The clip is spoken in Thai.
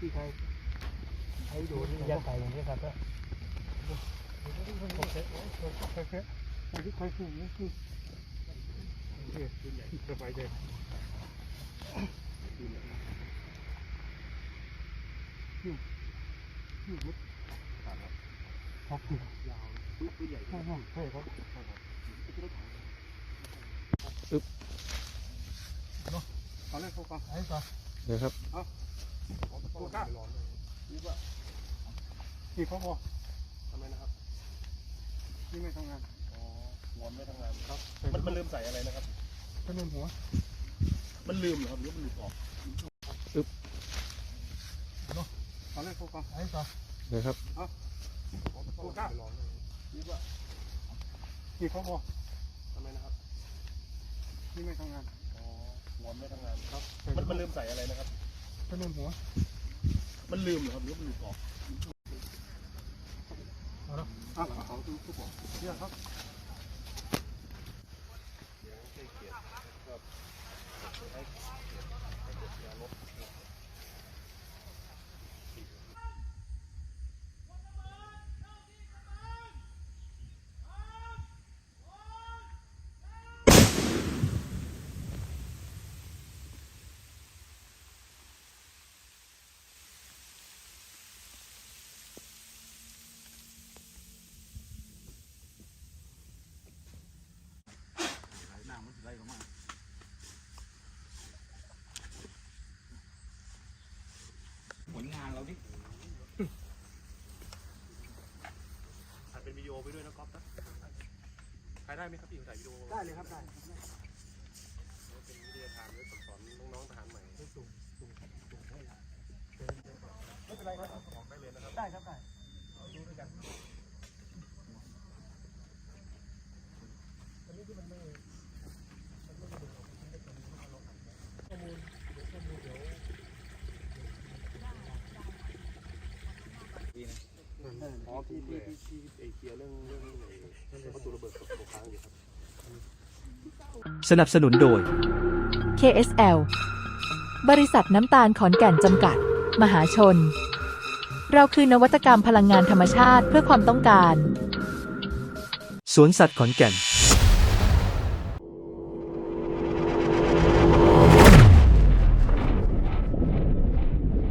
ต้องไปอย่างนี้ครับเนี่ยโอเคโอเคโอเคอันนี้ค่อยขึ้นนี่คือโอเคสบายใจครับยาวปืนใหญ่ใช่ครับใช่ครับอึ๊บเนาะเอาเลยเข้าก่อนไอ้ก่อนเดี๋ยวครับกู กล้านี่เขาบอกทำไมนะครับนี่ไม่ทำงานอ๋อหัวไม่ทำงานครับมัมันนมันลืมใส่อะไรนะครับเป็นนหัวมันลืมเหรอครับหรือว่ามันหลุดออกเอาเลยเข้าก่อนไอ้ก่อนเดี๋ยวครับกูกล้านี่เขาบอกทำไมนะครับ นี่ไม่ทำงาน อ๋อ หัวไม่ทำงานครับ มันมันลืมใส่อะไรนะครับ เป็นนหัว มันลืมเหรอครับหรือว่ามันหลุดออกเอาละอะเขาดูทุกคนเยอะครับผลงานเราดิ ถ่ายเป็นวิ ไปด้วยนะก๊อฟนะถ่ายได้ไหมครับพี่ถ่ายวิดีโอได้เลยครับได้เป็นวิทยาทานไว้สอนน้องๆทหารใหม่สูงสูงสูงให้ไม่เป็นไรครับของได้เลยนะครับได้ครับได้ดูด้วยกัน อพี่พี่พี่พี่ไอเคลียร์เรื่องเรื่องไอ้ประตูระเบิดตกค้างอยู่ครับ สนับสนุนโดย KSL บริษัทน้ำตาลขอนแก่นจำกัด มหาชน เราคือนวัตกรรมพลังงานธรรมชาติเพื่อความต้องการ สวนสัตว์ขอนแก่น